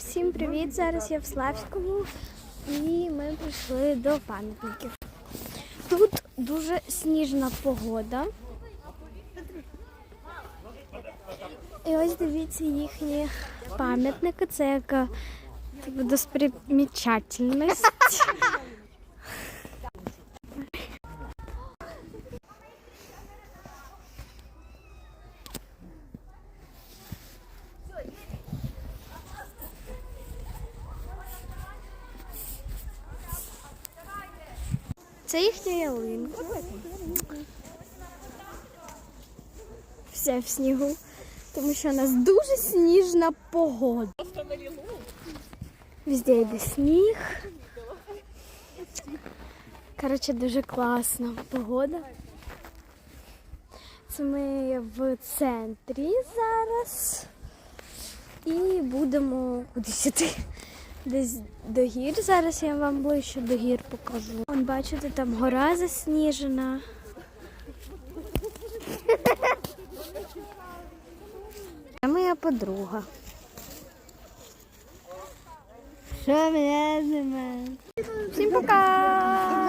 Всім привіт! Зараз я в Славському і ми прийшли до пам'ятників. Тут дуже сніжна погода. І ось дивіться їхні пам'ятники. Це яка типу, Це їхня ялинка. Вся в снігу, тому що у нас дуже сніжна погода. Везде йде сніг. Коротше, дуже класна погода. Це ми в центрі зараз. І будемо кудись іти. Десь до гір. Зараз я вам ближче до гір покажу. Вон, бачите, там гора засніжена. Це моя подруга. Що мене? Всім пока!